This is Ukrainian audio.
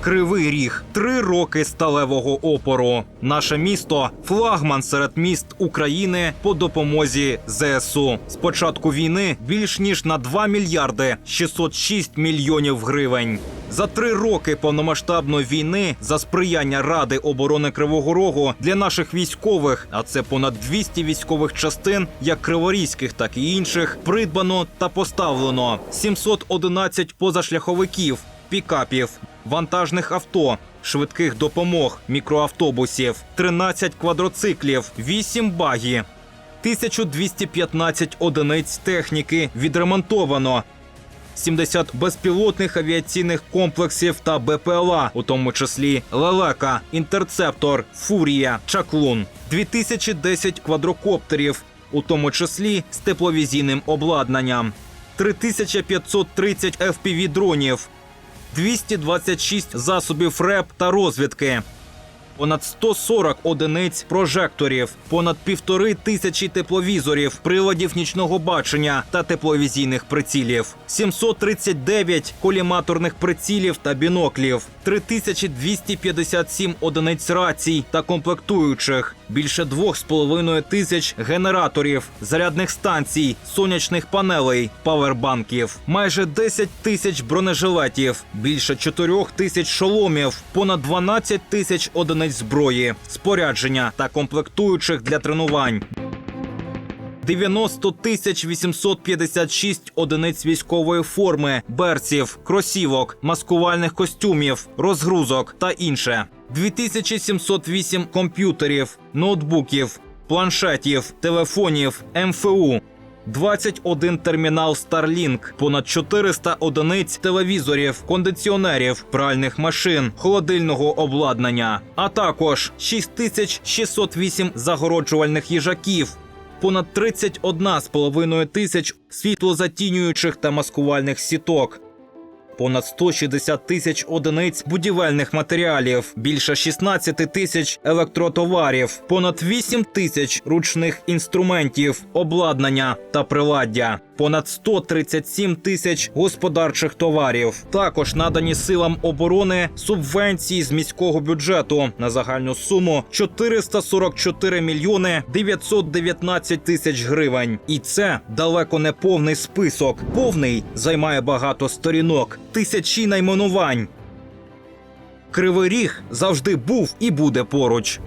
Кривий ріг три роки сталевого опору. Наше місто флагман серед міст України по допомозі ЗСУ. З початку війни більш ніж на 2 мільярди 606 мільйонів гривень. За три роки повномасштабної війни за сприяння Ради оборони Кривого Рогу для наших військових, а це понад 200 військових частин, як криворізьких, так і інших, придбано та поставлено 711 позашляховиків, пікапів, вантажних авто, швидких допомог, мікроавтобусів, 13 квадроциклів, 8 багі, 1215 одиниць техніки відремонтовано. 70 безпілотних авіаційних комплексів та БПЛА, у тому числі Лелека, Інтерцептор, Фурія, Чаклун, 2010 квадрокоптерів, у тому числі з тепловізійним обладнанням, 3530 fpv дронів, 226 засобів РЕП та розвідки, понад 140 одиниць прожекторів, понад півтори тисячі тепловізорів, приладів нічного бачення та тепловізійних прицілів, 739 коліматорних прицілів та біноклів, 3257 одиниць рацій та комплектуючих, більше 2,5 тисяч генераторів, зарядних станцій, сонячних панелей, павербанків, майже 10 тисяч бронежилетів, більше 4 тисяч шоломів, понад 12 тисяч одиниць зброї, спорядження та комплектуючих для тренувань. 90 тисяч 856 одиниць військової форми, берців, кросівок, маскувальних костюмів, розгрузок та інше. 2708 комп'ютерів, ноутбуків, планшетів, телефонів, МФУ. 21 термінал Starlink, понад 400 одиниць телевізорів, кондиціонерів, пральних машин, холодильного обладнання, а також 6608 загороджувальних їжаків, понад 31,5 тисяч світлозатінюючих та маскувальних сіток. Понад 160 тисяч одиниць будівельних матеріалів, більше 16 тисяч електротоварів, понад 8 тисяч ручних інструментів, обладнання та приладдя, понад 137 тисяч господарчих товарів. Також надані силам оборони субвенції з міського бюджету на загальну суму 444 мільйони 919 тисяч гривень. І це далеко не повний список. Повний займає багато сторінок, тисячі найменувань. Кривий ріг завжди був і буде поруч.